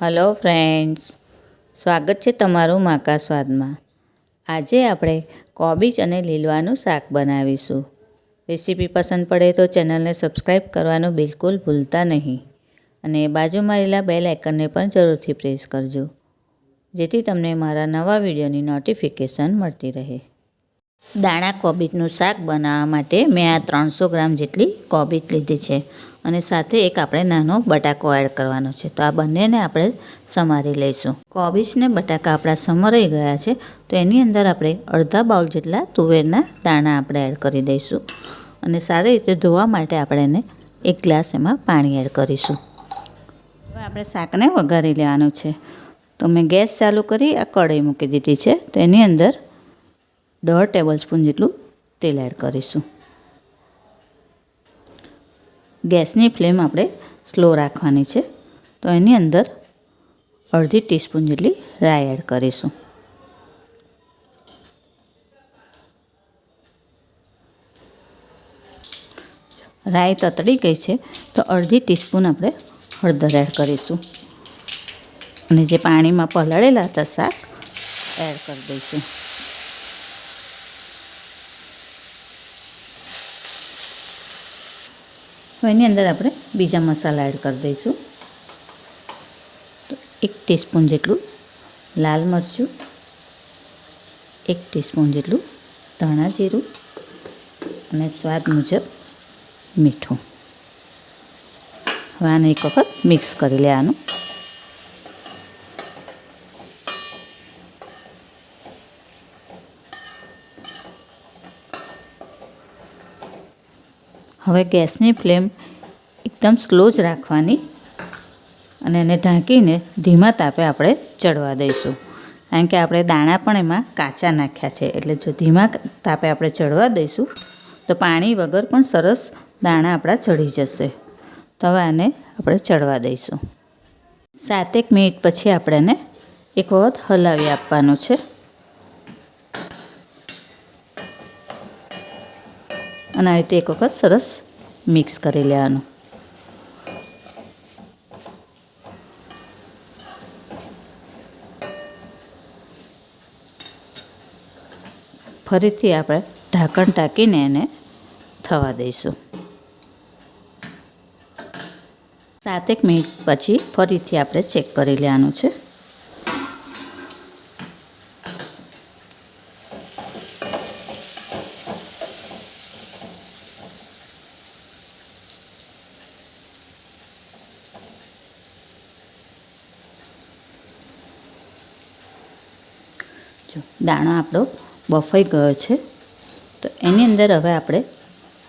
Hello friends, સ્વાગત છે તમારું માકા સ્વાદમાં. આજે આપણે કોબીજ અને લીલવાનું શાક બનાવીશું. રેસીપી પસંદ પડે તો ચેનલને સબસ્ક્રાઈબ કરવાનું બિલકુલ ભૂલતા નહીં અને બાજુમાં રહેલા બેલ આઇકનને પણ જરૂરથી પ્રેસ કરજો, જેથી તમને મારા નવા વિડીયોની નોટિફિકેશન મળતી રહે. દાણા કોબીજનું શાક બનાવવા માટે મેં આ ત્રણસો ગ્રામ જેટલી કોબીજ લીધી છે અને સાથે એક આપણે નાનો બટાકો એડ કરવાનો છે. તો આ બંનેને આપણે સમારી લઈશું. કોબીજને બટાકા આપણા સમરાઈ ગયા છે, તો એની અંદર આપણે અડધા બાઉલ જેટલા તુવેરના દાણા આપણે એડ કરી દઈશું અને સારી રીતે ધોવા માટે આપણે એને એક ગ્લાસ એમાં પાણી એડ કરીશું. હવે આપણે શાકને વઘારી લેવાનું છે. તો મેં ગેસ ચાલુ કરી, આ કઢાઈ મૂકી દીધી છે. તો એની અંદર દોઢ ટેબલ સ્પૂન જેટલું તેલ એડ કરીશું. ગેસની ફ્લેમ આપણે સ્લો રાખવાની છે, તો એની અંદર અડધી ટીસ્પૂન જેટલી રાઈ એડ કરીશું. રાઈ તતડી ગઈ છે, તો અડધી ટીસ્પૂન આપણે હળદર એડ કરીશું. અને જે પાણીમાં પલાળેલા હતા શાક એડ કરી દઈશું. હવે એની અંદર આપણે બીજા મસાલા એડ કરી દઈશું. તો એક ટીસ્પૂન જેટલું લાલ મરચું, એક ટીસ્પૂન જેટલું ધાણા જીરું અને સ્વાદ મુજબ મીઠું. હવે આને એક વખત મિક્સ કરી લેવાનું. હવે ગેસની ફ્લેમ એકદમ સ્લો જ રાખવાની અને એને ઢાંકીને ધીમા તાપે આપણે ચડવા દઈશું. કારણ કે આપણે દાણા પણ એમાં કાચા નાખ્યા છે. એટલે જો ધીમા તાપે આપણે ચડવા દઈશું, તો પાણી વગર પણ સરસ દાણા આપણા ચડી જશે. તો હવે આને આપણે ચડવા દઈશું. સાતેક મિનિટ પછી આપણે એને એક વખત હલાવી આપવાનું છે. અને આવી રીતે એક વખત સરસ મિક્સ કરી લેવાનું. ફરીથી આપણે ઢાંકણ ટાંકીને એને થવા દઈશું. સાતેક મિનિટ પછી ફરીથી આપણે ચેક કરી લેવાનું છે. જો દાણો આપણો બફાઈ ગયો છે, તો એની અંદર હવે આપણે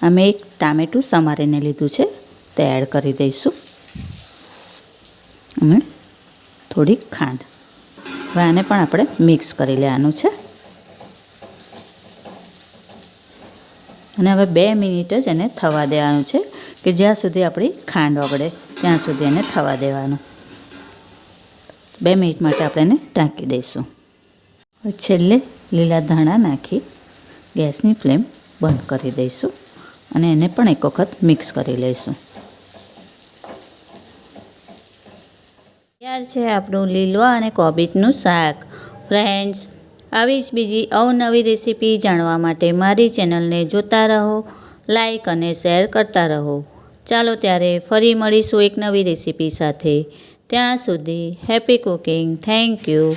અમે એક ટામેટું સમારીને લીધું છે, તે એડ કરી દઈશું. અને થોડી ખાંડ. હવે આને પણ આપણે મિક્સ કરી લેવાનું છે. અને હવે બે મિનિટ જ એને થવા દેવાનું છે, કે જ્યાં સુધી આપણી ખાંડ ઓગળે, ત્યાં સુધી એને થવા દેવાનું. બે મિનિટ માટે આપણે એને ટાંકી દઈશું. છેલ્લે લીલા ધાણા નાખી ગેસની ફ્લેમ બંધ કરી દઈશું અને એને પણ એક વખત મિક્સ કરી લઈશું. તૈયાર છે આપણું લીલવા અને કોબીજનું શાક. ફ્રેન્ડ્સ, આવી જ બીજી અવનવી રેસીપી જાણવા માટે મારી ચેનલને જોતા રહો, લાઈક અને શેર કરતા રહો. ચાલો ત્યારે ફરી મળીશું એક નવી રેસીપી સાથે. ત્યાં સુધી હેપી કુકિંગ. Thank you.